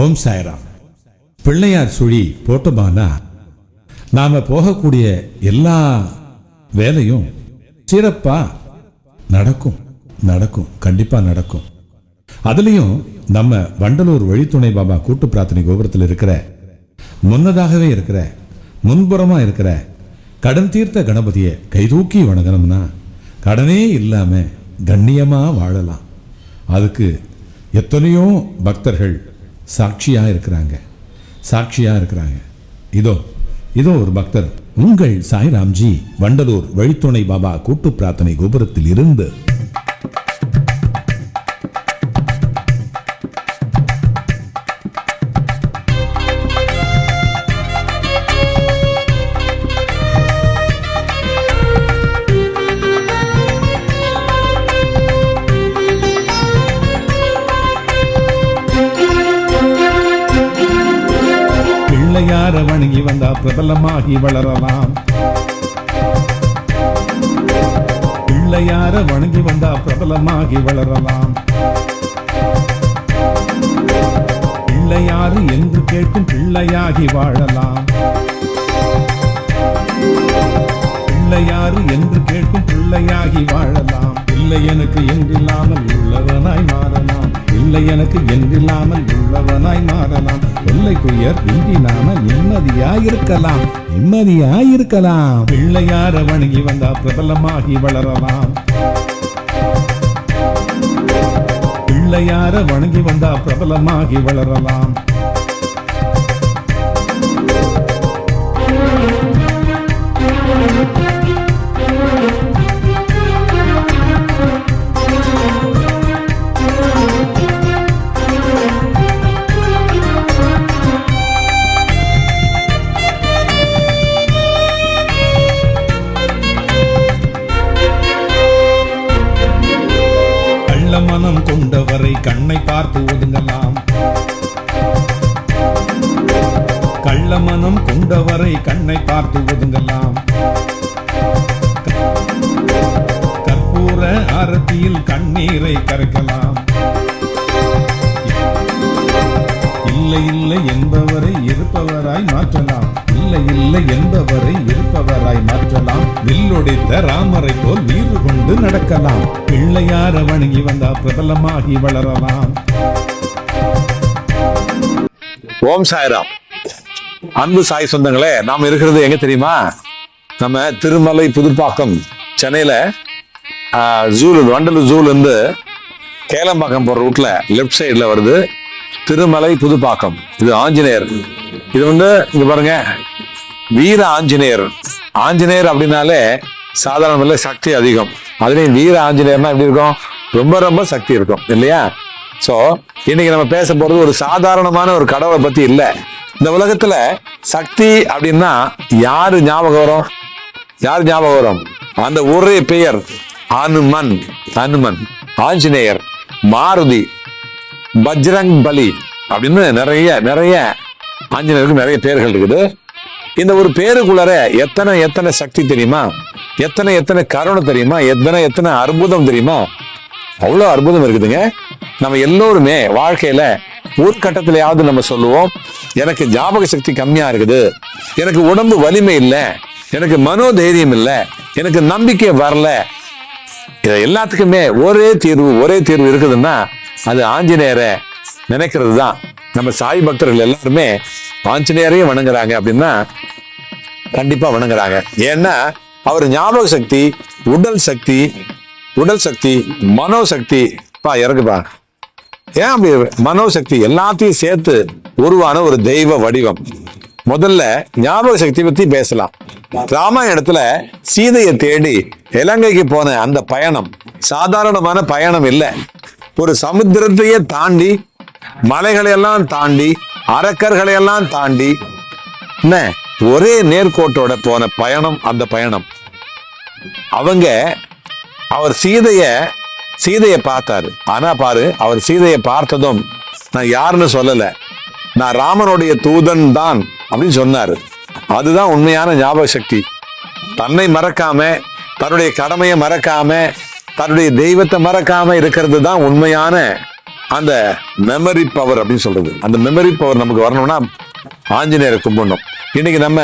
ஓம் சாய்ராம். பிள்ளையார் சுழி போட்டோமானா நாம் போகக்கூடிய எல்லா வேலையும் சிறப்பாக நடக்கும் நடக்கும் கண்டிப்பாக நடக்கும். அதுலேயும் நம்ம வண்டலூர் வழித்துணை பாபா கூட்டு பிரார்த்தனை கோபுரத்தில் இருக்கிற முன்னதாகவே இருக்கிற முன்புறமாக இருக்கிற கடன் தீர்த்த கணபதியை கைதூக்கி வணங்கணும்னா கடனே இல்லாமல் கண்ணியமாக வாழலாம். அதுக்கு எத்தனையோ பக்தர்கள் சாட்சியாக இருக்கிறாங்க. சாட்சியாக இருக்கிறாங்க. இதோ இதோ ஒரு பக்தர். உங்கள் சாய்ராம்ஜி வண்டலூர் வழித்துணை பாபா கூட்டு பிரார்த்தனை கோபுரத்தில் இருந்து பிரபலமாகி வளரலாம். பிள்ளையார வணங்கி வந்தா பிரபலமாகி வளரலாம். பிள்ளையாறு என்று கேட்கும் பிள்ளையாகி வாழலாம். பிள்ளையாறு என்று கேட்கும் பிள்ளையாகி வாழலாம். இல்லை எனக்கு என்றில்லாமல் உள்ளவனாய் மாறலாம். இல்லை எனக்கு என்றில்லாமல் உள்ளவனாய் மாறலாம். தொல்லை துயர் இன்றினாமல் நிம்மதியாயிருக்கலாம் நிம்மதியாயிருக்கலாம். பிள்ளையார வணங்கி வந்தா பிரபலமாகி வளரலாம். பிள்ளையார வணங்கி வந்தா பிரபலமாகி வளரலாம். உன்னை பார்த்து ஒதுங்கலாம். கள்ள மனம் கொண்டவரை கண்ணை பார்த்து ஒதுங்கலாம். கற்பூர ஆரத்தியில் கண்ணீரை கரைக்கலாம் இல்லை இல்லை என்பவரை இருப்பவராய் மாற்றலாம். இல்லை இல்லை என்பவரை இருப்பவராய் மாற்றலாம். வில்லொடித்த ராமரை போல் வீறு கொண்டு நடக்கலாம். பிள்ளையார வணங்கி வந்தா பிரபலமாகி வளரலாம். ஓம் சாய்ராம். அன்பு சாய் சொந்தங்களே நாம் இருக்கிறது எங்க தெரியுமா? நம்ம திருமலை புதுப்பாக்கம் சென்னையில ஜூல வண்டலூர் ஜூல இருந்து கேளம்பாக்கம் போற ரூட்ல லெஃப்ட் சைடுல வருது திருமலை புதுப்பாக்கம். இது ஆஞ்சநேயர். இது வந்து இங்க பாருங்க வீர ஆஞ்சநேயர். ஆஞ்சநேயர் அப்படின்னாலே சாதாரண இல்லை சக்தி அதிகம். அதுலேயும் வீர ஆஞ்சநேயர்னா எப்படி இருக்கும்? ரொம்ப ரொம்ப சக்தி இருக்கும் இல்லையா? ஸோ இன்னைக்கு நம்ம பேச போறது ஒரு சாதாரணமான ஒரு கடவுளை பத்தி இல்லை. இந்த உலகத்துல சக்தி அப்படின்னா யாரு ஞாபகம் வரும்? யார் ஞாபகம் வரும்? அந்த ஒரே பெயர் அனுமன் அனுமன். ஆஞ்சநேயர் மாருதி பஜ்ரங் பலி அப்படின்னு நிறைய நிறைய ஆஞ்சநேயருக்கு நிறைய பேர்கள் இருக்குது. இந்த ஒரு பேருக்குள்ளார எத்தனை எத்தனை சக்தி தெரியுமா? எத்தனை எத்தனை கருணை தெரியுமா? எத்தனை எத்தனை அற்புதம் தெரியுமா? அவ்வளோ அற்புதம் இருக்குதுங்க. நம்ம எல்லோருமே வாழ்க்கையில ஒரு கட்டத்திலேயாவது நம்ம சொல்லுவோம் எனக்கு ஜாபக சக்தி கம்மியா இருக்குது எனக்கு உடம்பு வலிமை இல்லை எனக்கு மனோதைரியம் இல்லை எனக்கு நம்பிக்கை வரல. இதை எல்லாத்துக்குமே ஒரே தீர்வு ஒரே தீர்வு இருக்குதுன்னா அது ஆஞ்சநேயரை நினைக்கிறது தான் நம்ம சாய் பக்தர்கள் எல்லாருமே ஆஞ்சநேயரையும் வணங்குறாங்க அப்படின்னா கண்டிப்பா வணங்குறாங்க. ஏன்னா அவர் ஞாபக சக்தி உடல் சக்தி உடல் சக்தி மனோசக்தி பா இறக்குப்பா ஏன் அப்படி மனோசக்தி எல்லாத்தையும் சேர்த்து உருவான ஒரு தெய்வ வடிவம்? முதல்ல ஞாபக சக்தி பத்தி பேசலாம். ராமாயணத்துல சீதையை தேடி இலங்கைக்கு போன அந்த பயணம் சாதாரணமான பயணம் இல்லை. ஒரு சமுத்திரத்தையே தாண்டி மலைகளை எல்லாம் தாண்டி அரக்கர்களை எல்லாம் தாண்டி என்ன ஒரே நேர்கோட்டோட போன பயணம் அந்த பயணம். அவங்க அவர் சீதைய சீதையை பார்த்தாரு. ஆனா பாரு அவர் சீதையை பார்த்ததும் நான் யாருன்னு சொல்லல. நான் ராமனுடைய தூதன் தான் அப்படின்னு சொன்னாரு. அதுதான் உண்மையான ஞாபக சக்தி. தன்னை மறக்காம தன்னுடைய கடமையை மறக்காம தன்னுடைய தெய்வத்தை மறக்காம இருக்கிறது தான் உண்மையான அந்த மெமரி பவர் அப்படின்னு சொல்றது. அந்த மெமரி பவர் நமக்கு வரணும்னா ஆஞ்சநேயரை கும்பிடணும். இன்னைக்கு நம்ம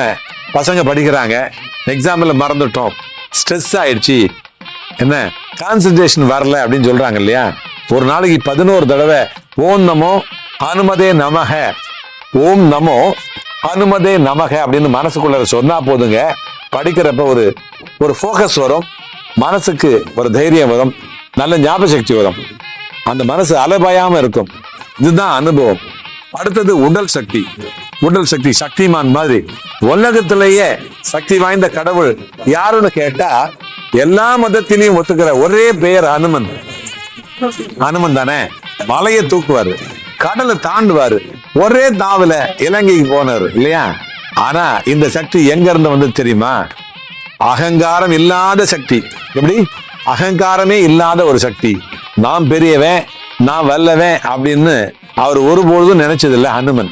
பசங்க படிக்கிறாங்க. எக்ஸாம்பிள் மறந்துட்டோம். ஸ்ட்ரெஸ் ஆயிடுச்சு. என்ன? கான்சன்ட்ரேஷன் வரல அப்படின்னு சொல்றாங்க இல்லையா? ஒரு நாளைக்கு பதினோரு தடவை ஓம் நமோ அனுமதே நமக. ஓம் நமோ அனுமதே நமக அப்படின்னு மனசுக்குள்ள சொன்னா போதுங்க. படிக்கிறப்ப ஒரு ஒரு ஃபோக்கஸ் வரும். மனசுக்கு ஒரு தைரியம் வரும். நல்ல ஞாபக சக்தி வரும். அந்த மனசு அலபாயாம இருக்கும். இதுதான் அனுபவம். அடுத்தது உடல் சக்தி. உடல் சக்தி சக்திமான் மாதிரி. உலகத்திலேயே சக்தி வாய்ந்த கடவுள் யாருன்னு கேட்டா எல்லா மதத்திலையும் ஒத்துக்கிற ஒரே பெயர் அனுமன். அனுமன் தானே? மலையை தூக்குவாரு. கடலை தாண்டுவாரு. ஒரே தாவுல இலங்கைக்கு போனாரு இல்லையா? ஆனா இந்த சக்தி எங்க இருந்து வந்து தெரியுமா? அகங்காரம் இல்லாத சக்தி. எப்படி? அகங்காரமே இல்லாத ஒரு சக்தி. நான் பெரியவன் நான் வல்லவன் அப்படின்னு அவர் ஒருபொழுதும் நினைச்சதில்லை ஹனுமன்.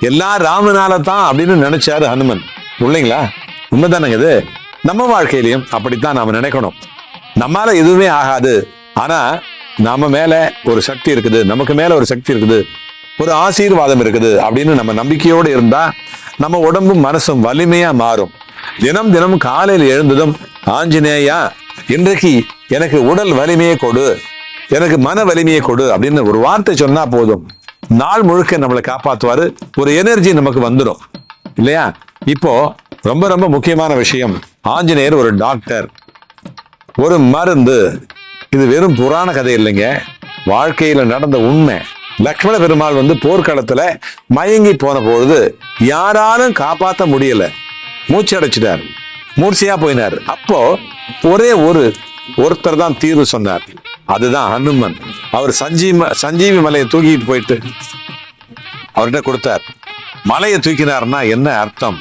எல்லாம் ராமனால தான் அப்படின்னு நினைச்சாரு ஹனுமன். இல்லைங்களா உண்மைதானங்க இது? நம்ம வாழ்க்கையிலையும் அப்படித்தான் நாம நினைக்கணும். நம்மால எதுவுமே ஆகாது. ஆனா நம்ம மேல ஒரு சக்தி இருக்குது. நமக்கு மேல ஒரு சக்தி இருக்குது. ஒரு ஆசீர்வாதம் இருக்குது அப்படின்னு நம்ம நம்பிக்கையோடு இருந்தா நம்ம உடம்பும் மனசும் வலிமையா மாறும். தினம் தினம் காலையில் எழுந்ததும் ஆஞ்சநேயா இன்றைக்கு எனக்கு உடல் வலிமையை கொடு. எனக்கு மன வலிமையை கொடு அப்படின்னு ஒரு வார்த்தை சொன்னா போதும். நாள் முழுக்க நம்மளை காப்பாற்றுவாரு ஒரு எனர்ஜி நமக்கு வந்துடும் இல்லையா? இப்போ ரொம்ப ரொம்ப முக்கியமான விஷயம். ஆஞ்சநேயர் ஒரு டாக்டர் ஒரு மருந்து. இது வெறும் புராண கதை இல்லைங்க. வாழ்க்கையில நடந்த உண்மை. லக்ஷ்மண பெருமாள் வந்து போர்க்களத்துல மயங்கி போன பொழுது யாராலும் காப்பாற்ற முடியல. மூச்சு அடைச்சிட்டார். மூர்ச்சையா போயினார். அப்போ ஒரே ஒரு ஒருத்தர் தான் தீர்வு சொன்னார். அதுதான் ஹனுமன். அவர் சஞ்சீவ சஞ்சீவி மலையை தூக்கிட்டு போயிட்டு அவர்கிட்ட கொடுத்தார். மலையை தூக்கினார்னா என்ன அர்த்தம்?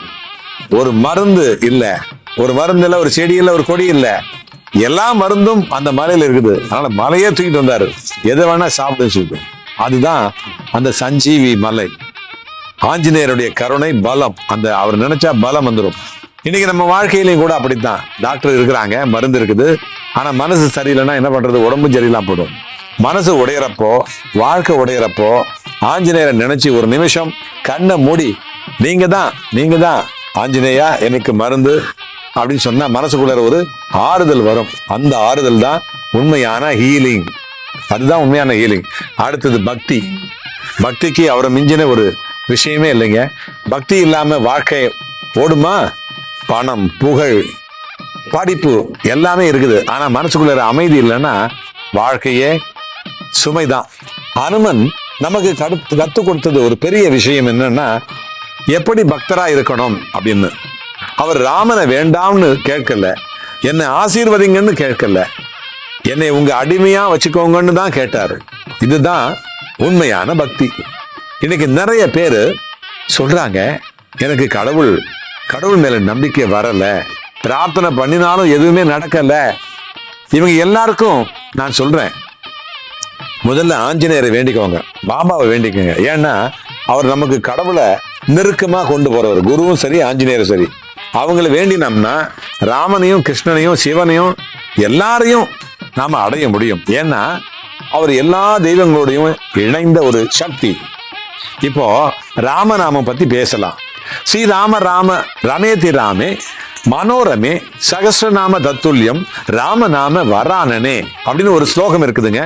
ஒரு மருந்து இல்லை. ஒரு மருந்து இல்ல ஒரு செடி இல்ல ஒரு கொடி இல்ல. எல்லா மருந்தும் அந்த மலையில இருக்குது. அதனால மலையே தூக்கிட்டு வந்தாரு. எதை வேணா சாப்பிடுன்னு சொல்லிட்டு. அதுதான் அந்த சஞ்சீவி மலை. ஆஞ்சநேயருடைய கருணை பலம். அந்த அவர் நினைச்சா பலம் வந்துடும் இன்னைக்கு நம்ம வாழ்க்கையிலையும் கூட அப்படித்தான். டாக்டர் இருக்கிறாங்க மருந்து இருக்குது. ஆனால் மனசு சரியில்லைன்னா என்ன பண்றது? உடம்பு சரியில்லாம் போடும் மனசு உடையிறப்போ வாழ்க்கை உடையிறப்போ ஆஞ்சநேயரை நினைச்சு ஒரு நிமிஷம் கண்ணை மூடி நீங்க தான் நீங்க தான் ஆஞ்சநேயா எனக்கு மருந்து அப்படின்னு சொன்னா மனசுக்குள்ள ஒரு ஆறுதல் வரும். அந்த ஆறுதல் தான் உண்மையான ஹீலிங் அதுதான் உண்மையான ஹீலிங் அடுத்தது பக்தி. பக்திக்கு அவரை மிஞ்சின ஒரு விஷயமே இல்லைங்க. பக்தி இல்லாம வாழ்க்கை ஓடுமா? பணம் புகழ். படிப்பு எல்லாமே இருக்குது. ஆனா மனசுக்குள்ள ஒரு அமைதி இல்லைன்னா வாழ்க்கையே சுமைதான். அனுமன் நமக்கு கடுத்து கத்து கொடுத்தது ஒரு பெரிய விஷயம் என்னன்னா எப்படி பக்தரா இருக்கணும் அப்படின்னு. அவர் ராமனை வேண்டாம்னு கேட்கல. என்னை ஆசீர்வதிங்கன்னு கேட்கல. என்னை உங்க அடிமையா வச்சுக்கோங்கன்னு தான் கேட்டாரு. இதுதான் உண்மையான பக்தி. இன்னைக்கு நிறைய பேர் சொல்றாங்க எனக்கு கடவுள் கடவுள் மேல நம்பிக்கை வரலை. பிரார்த்தனை பண்ணினாலும் எதுவுமே நடக்கல. இவங்க எல்லாருக்கும் நான் சொல்றேன். முதல்ல ஆஞ்சநேயரை வேண்டிக்கோங்க. பாபாவை வேண்டிக்கோங்க. ஏன்னா அவர் நமக்கு கடவுளை நெருக்கமாக கொண்டு போறவர். குருவும் சரி ஆஞ்சநேயரும் சரி. அவங்கள வேண்டினோம்னா ராமனையும் கிருஷ்ணனையும் சிவனையும் எல்லாரையும் நாம் அடைய முடியும். ஏன்னா அவர் எல்லா தெய்வங்களோடையும் இணைந்த ஒரு சக்தி. இப்போ ராமநாமம் பத்தி பேசலாம். ஸ்ரீராம ராம ரமேதி ராமே மனோரமே சகசிரநாம தத்துல்யம் ராமநாம வரானனே அப்படின்னு ஒரு ஸ்லோகம் இருக்குதுங்க.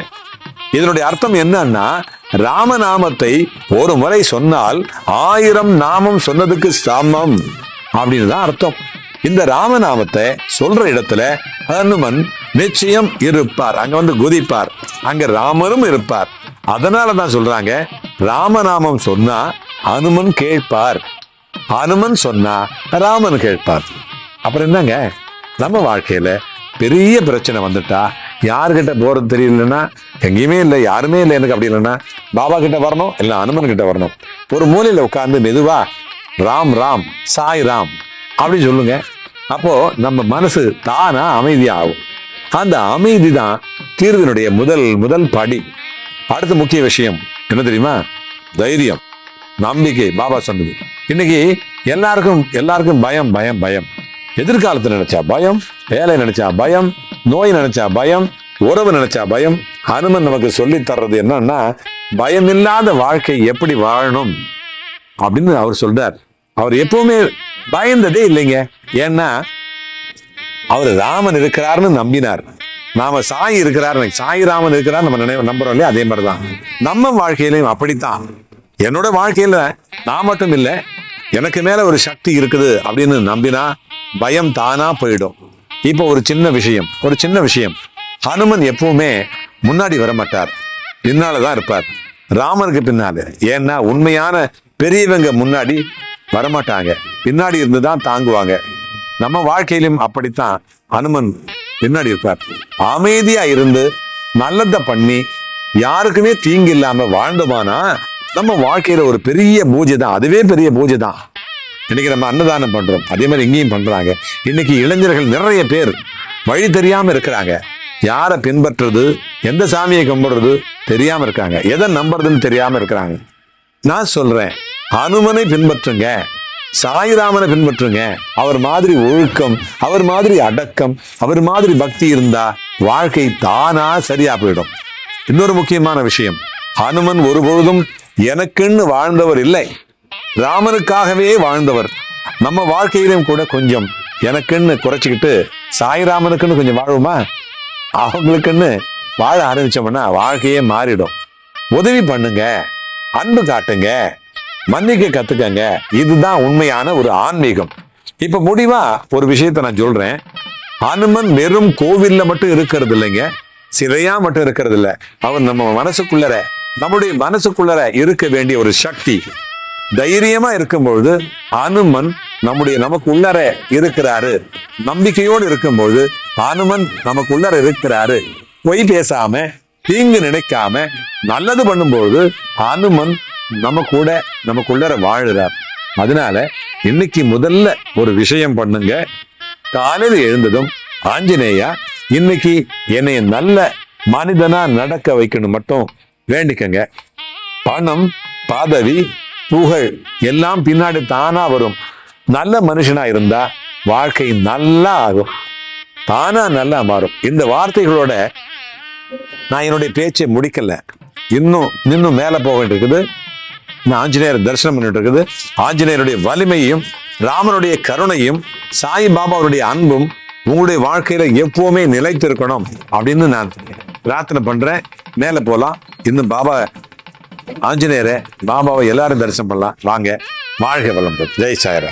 இதனுடைய அர்த்தம் என்னன்னா ராமநாமத்தை ஒரு முறை சொன்னால் ஆயிரம் நாமம் சொன்னதுக்கு சமம் அப்படின்னு தான் அர்த்தம். இந்த ராமநாமத்தை சொல்ற இடத்துல ஹனுமன் நிச்சயம் இருப்பார். அங்க வந்து குதிப்பார். அங்க ராமரும் இருப்பார். அதனால தான் சொல்றாங்க ராமநாமம் சொன்னா அனுமன் கேட்பார். அனுமன் சொன்னா ராமன் கேட்பார். அப்புறம் என்னங்க? நம்ம வாழ்க்கையில பெரிய பிரச்சனை வந்துட்டா யாருக்கிட்ட போறது தெரியலன்னா எங்கேயுமே இல்லை யாருமே இல்லை எனக்கு அப்படி இல்லைன்னா பாபா கிட்ட வரணும் இல்லை அனுமன் கிட்ட வரணும். ஒரு மூலையில உட்கார்ந்து மெதுவா ராம் ராம் சாய் ராம் அப்படின்னு சொல்லுங்க. அப்போ நம்ம மனசு தானா அமைதியாகும். அந்த அமைதி தான் தீர்வினுடைய முதல் முதல் படி. அடுத்த முக்கிய விஷயம் என்ன தெரியுமா? தைரியம் நம்பிக்கை பாபா சொன்னது. இன்னைக்கு எல்லாருக்கும் எல்லாருக்கும் பயம் பயம் பயம். எதிர்காலத்தை நினைச்சா பயம் வேலை நினைச்சா பயம் நோய் நினைச்சா பயம் உறவு நினைச்சா பயம். ஹனுமன் நமக்கு சொல்லி தர்றது என்னன்னா பயமில்லாத வாழ்க்கை எப்படி வாழணும் அப்படின்னு அவர் சொல்றார். அவர் எப்பவுமே பயந்ததே இல்லைங்க. ஏன்னா அவர் ராமன் இருக்கிறார்னு நம்பினார். நாம சாய் இருக்கிறார் சாய் ராமன் இருக்கிறார் நம்ம நினைவு நம்புறோம் இல்லையா? அதே மாதிரிதான். நம்ம வாழ்க்கையிலையும் அப்படித்தான். என்னோட வாழ்க்கையில நான் மட்டும் இல்லை எனக்கு மேல ஒரு சக்தி இருக்குது அப்படின்னு நம்பினா பயம் தானா போயிடும். இப்போ ஒரு சின்ன விஷயம் ஒரு சின்ன விஷயம். ஹனுமன் எப்பவுமே முன்னாடி வர மாட்டார் பின்னாலதான் இருப்பார். ராமருக்கு பின்னால. ஏன்னா உண்மையான பெரியவங்க முன்னாடி வரமாட்டாங்க. பின்னாடி இருந்து தான் தாங்குவாங்க. நம்ம வாழ்க்கையிலும் அப்படித்தான் அனுமன் பின்னாடி இருப்பார். அமைதியா இருந்து நல்லதை பண்ணி யாருக்குமே தீங்கு இல்லாம வாழ்ந்தோமானா நம்ம வாழ்க்கையில ஒரு பெரிய பூஜை தான் அதுவே பெரிய பூஜை தான் இன்னைக்கு நம்ம அன்னதானம் பண்றோம். அதே மாதிரி இங்கேயும் பண்றாங்க. இன்னைக்கு இளைஞர்கள் நிறைய பேர் வழி தெரியாம இருக்கிறாங்க. யாரை பின்பற்றுறது எந்த சாமியை கும்பிடுறது தெரியாம இருக்காங்க. எதை நம்புறதுன்னு தெரியாம இருக்கிறாங்க. நான் சொல்றேன் அனுமனை பின்பற்றுங்க. சாய்ராமனை பின்பற்றுங்க. அவர் மாதிரி ஒழுக்கம் அவர் மாதிரி அடக்கம் அவர் மாதிரி பக்தி இருந்தா வாழ்க்கை தானா சரியா போயிடும். இன்னொரு முக்கியமான விஷயம் ஹனுமன் ஒருபொழுதும் எனக்குன்னு வாழ்ந்தவர் இல்லை. ராமனுக்காகவே வாழ்ந்தவர். நம்ம வாழ்க்கையிலும் கூட கொஞ்சம் எனக்குன்னு குறைச்சிக்கிட்டு சாய்ராமனுக்குன்னு கொஞ்சம் வாழ்வோமா? அவங்களுக்குன்னு வாழ ஆரம்பிச்சோம்னா வாழ்க்கையே மாறிடும். உதவி பண்ணுங்க அன்பு காட்டுங்க மன்னிக்க கத்துக்கங்க. இதுதான் உண்மையான ஒரு ஆன்மீகம். இப்ப முடிவா ஒரு விஷயத்தை நான் சொல்றேன். அனுமன் வெறும் கோவில்ல மட்டும் இருக்கிறது இல்லைங்க. சிலையா மட்டும் இருக்கிறது இல்லை. அவன் நம்ம மனசுக்குள்ளற நம்முடைய மனசுக்குள்ளர இருக்க வேண்டிய ஒரு சக்தி. தைரியமா இருக்கும்பொழுது அனுமன் நம்முடைய நமக்கு உள்ளர இருக்கிறாரு. நம்பிக்கையோடு இருக்கும்போது அனுமன் நமக்கு உள்ளர இருக்கிறாரு. பொய் பேசாம தீங்கு நினைக்காம நல்லது பண்ணும்போது அனுமன் நம்ம கூட நமக்குள்ளர வாழுறார் அதனால இன்னைக்கு முதல்ல ஒரு விஷயம் பண்ணுங்க. காலையில் எழுந்ததும் ஆஞ்சநேயா இன்னைக்கு என்னை நல்ல மனிதனா நடக்க வைக்கணும் மட்டும் வேண்டிக்கங்க. பணம் பதவி புகழ் எல்லாம் பின்னாடி தானா வரும். நல்ல மனுஷனா இருந்தா வாழ்க்கை நல்லா ஆகும். தானா நல்லா மாறும். இந்த வார்த்தைகளோட நான் என்னுடைய பேச்சை முடிக்கல. இன்னும் இன்னும் மேலே போக வேண்டியிருக்குது. நான் ஆஞ்சநேயர் தரிசனம் பண்ணிட்டு இருக்குது ஆஞ்சநேயருடைய வலிமையும் ராமனுடைய கருணையும் சாய்பாபாவுடைய அன்பும் உங்களுடைய வாழ்க்கையில எப்பவுமே நிலைத்திருக்கணும் அப்படின்னு நான் பிரார்த்தனை பண்றேன். மேலே போகலாம் இன்னும் பாபா ஆஞ்சநேயரை பாபாவை எல்லாரும் தரிசனம் பண்ணலாம். வாங்க வாழ்க வளம் ஜெய் சாயரா